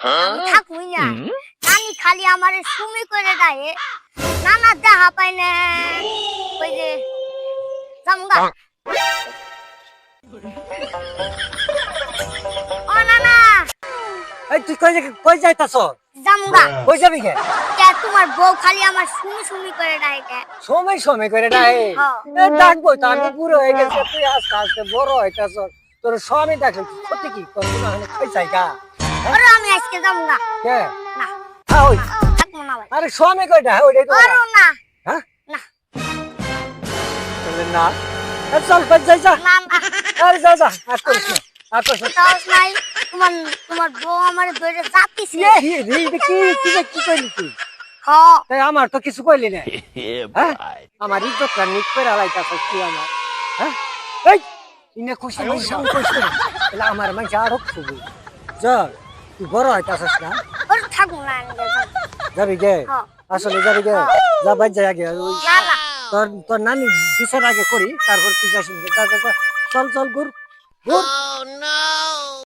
আমি থাকুই না। নানি খালি আমার সুমি করে ডায়ে নানা দেখা পাই না। ওই যে জামগা। ও নানা এই তুই কই কই যাইতাছ? জামগা। কই যাবি কে কে তোমার বউ খালি আমার সুমি সুমি করে ডায়ে কে সময় সময় করে এ হ্যাঁ। ডাকবো তো আমি বুড়ো হয়ে গেছে তুই আস্তে আস্তে বড় হইতাছ। তোর স্বামী দেখলে ক্ষতি কি? তোর কোনো হানি কই যাই গা আরে আমি কে? না। হ্যাঁ ওই। থাকব না ভাই আরে স্বামী কইটা হ্যাঁ ওইটাই তো আরও না। হ্যাঁ? না। বলে না। এ চল যাই যা। না না আরে যা যা আর করিস না আর করিস না সাহস নাই তোমার তোমার বউ আমার ধরে কি কি কি কইলি তুই? তাই আমার তো কিছু কইলি না হ্যাঁ? আমার ইজ্জত কা নিক করে আলাইতাছ তুই আমার? হ্যাঁ? এই ইনে খুশি খুশি তাহলে আমার মানে আর খুবই যা। তুই বড় না? ওর থাকব না যাব। গে? হ্যাঁ। আসলে যাবি গে? যা বাজ যাই আগে। তোর তোর নানি বিচার আগে করি তারপর তুই যাস চল চল গুর গুর